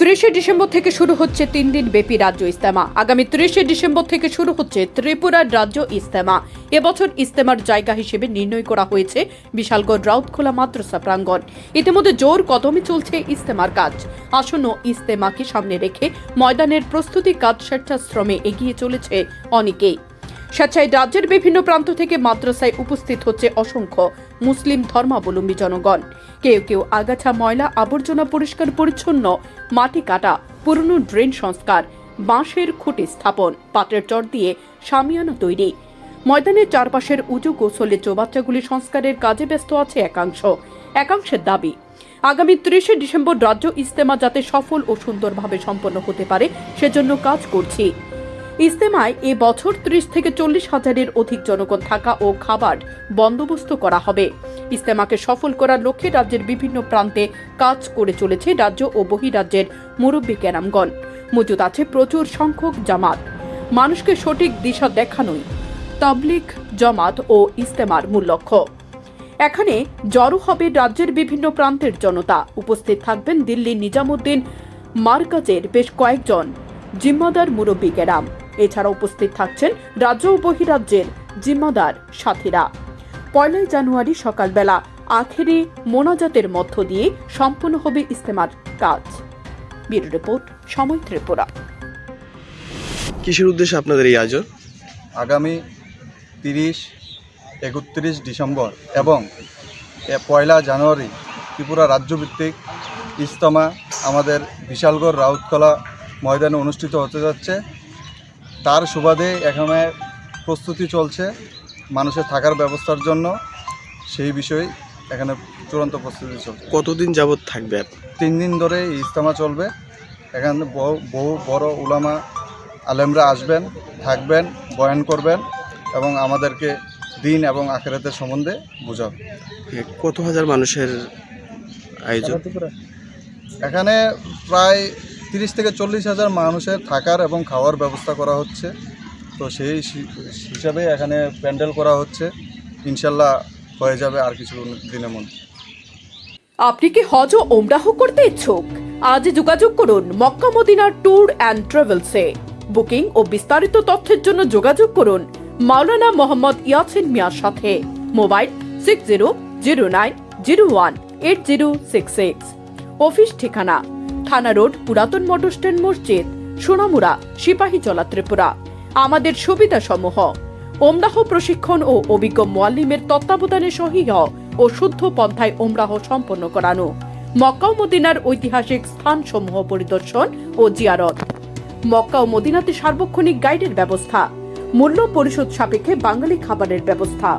ত্রিশে December থেকে শুরু হচ্ছে তিন দিন ব্যাপী রাজ্য ইস্তেমা আগামী ত্রিশে ডিসেম্বর থেকে শুরু হচ্ছে ত্রিপুরার রাজ্য ইস্তেমা এবছর ইস্তেমার জায়গা হিসেবে নির্ণয় করা হয়েছে বিশালগড় রাউতখোলা মাদ্রাসা প্রাঙ্গণ। ইতিমধ্যে জোর কদমে চলছে ইস্তেমার কাজ। আসন্ন ইস্তেমাকে সামনে রেখে ময়দানের প্রস্তুতি কাজ স্বেচ্ছাশ্রমে এগিয়ে চলেছে অনেকেই। স্বেচ্ছায় রাজ্যের বিভিন্ন প্রান্ত থেকে মাদ্রাসায় উপস্থিত হচ্ছে অসংখ্য মুসলিম ধর্মাবলম্বী জনগণ। কেউ কেউ আগাছা, ময়লা, আবর্জনা পরিষ্কার পরিচ্ছন্ন, মাটি কাটা, পুরনো ড্রেন সংস্কার, বাঁশের খুঁটি স্থাপন পাত্রের চর দিয়ে সামিয়ানা তৈরি। ময়দানের চারপাশের উঁচু কৌশলে চৌবাচ্চাগুলি সংস্কারের কাজে ব্যস্ত আছে একাংশ। একাংশের দাবি, আগামী ত্রিশে ডিসেম্বর রাজ্য ইস্তেমা যাতে সফল ও সুন্দরভাবে সম্পন্ন হতে পারে, সেজন্য কাজ করছি। ইস্তেমায় এ বছর ত্রিশ থেকে চল্লিশ হাজারের অধিক জনগণ থাকা ও খাবার বন্দোবস্ত করা হবে। ইস্তেমাকে সফল করার লক্ষ্যে রাজ্যের বিভিন্ন প্রান্তে কাজ করে চলেছে রাজ্য ও বহিরাজ্যের মুরব্বী ক্যারামগণ। মজুদ আছে প্রচুর সংখ্যক জামাত। মানুষকে সঠিক দিশা দেখানোই তাবলিক জামাত ও ইস্তেমার মূল লক্ষ্য। এখানে জড়ো হবে রাজ্যের বিভিন্ন প্রান্তের জনতা। উপস্থিত থাকবেন দিল্লি নিজামুদ্দিন মার্কাজের বেশ কয়েকজন জিম্মাদার মুরব্বী কেরাম এছাড়া উপস্থিত থাকছেন রাজ্য ও বহিরাজ্যের জিম্মাদার সাথীরা। পয়লাই জানুয়ারি সকালবেলা আখেরি মোনাজাতের মধ্য দিয়ে সম্পন্ন হবে ইস্তেমার কাজ। ব্যুরো রিপোর্ট সময় ত্রিপুরা। কিসের উদ্দেশ্যে আপনাদের এই আয়োজন? আগামী তিরিশ একত্রিশ ডিসেম্বর এবং পয়লা জানুয়ারি ত্রিপুরা রাজ্যভিত্তিক ইস্তমা আমাদের বিশালগড় রাউতকলা ময়দানে অনুষ্ঠিত হতে যাচ্ছে। তার সুবাদে এখানে প্রস্তুতি চলছে মানুষের থাকার ব্যবস্থার জন্য। সেই বিষয়ে এখানে চূড়ান্ত প্রস্তুতি চলছে। কতদিন যাবৎ থাকবে তিন দিন ধরে এই ইজতেমা চলবে। এখানে বহু বহু বড় উলামা আলেমরা আসবেন থাকবেন বয়ান করবেন এবং আমাদেরকে দিন এবং আখেরাতের সম্বন্ধে বোঝাবেন এ, কত হাজার মানুষের আয়োজন? এখানে প্রায় তিরিশ থেকে চল্লিশ হাজার মানুষের থাকার এবং খাওয়ার ব্যবস্থা করা হচ্ছে। তো সেই হিসাবে এখানে প্যান্ডেল করা হচ্ছে। ইনশাল্লাহ হয়ে যাবে আর কিছু দিনের মধ্যে। আপনি কি হজ ও ওমরাহ করতে ইচ্ছুক? আজ যোগাযোগ করুন মক্কা মদিনার ট্যুর অ্যান্ড ট্রাভেলসে। বুকিং ও বিস্তারিত তথ্যের জন্য যোগাযোগ করুন মাওলানা মোহাম্মদ ইয়াসিন মিয়ার সাথে। Mobile six zero zero nine zero one eight zero six six. Office ঠিকানা থানা রোড, পুরাতন মোটর স্ট্যান্ড মসজিদ, সোনামুড়া সিপাহীজলা ত্রিপুরা। আমাদের সুবিধা সমূহ ওমরাহ প্রশিক্ষণ ও অভিজ্ঞ মোয়াল্লিমের তত্ত্বাবধানে সহিহ ও শুদ্ধ পন্থায় ওমরাহ সম্পন্ন করানো। মক্কা ও মদিনার ঐতিহাসিক স্থানসমূহ পরিদর্শন ও জিয়ারত। মক্কা ও মদিনাতে সার্বক্ষণিক গাইডের ব্যবস্থা। মূল্য পরিশোধ সাপেক্ষে বাঙালি খাবারের ব্যবস্থা।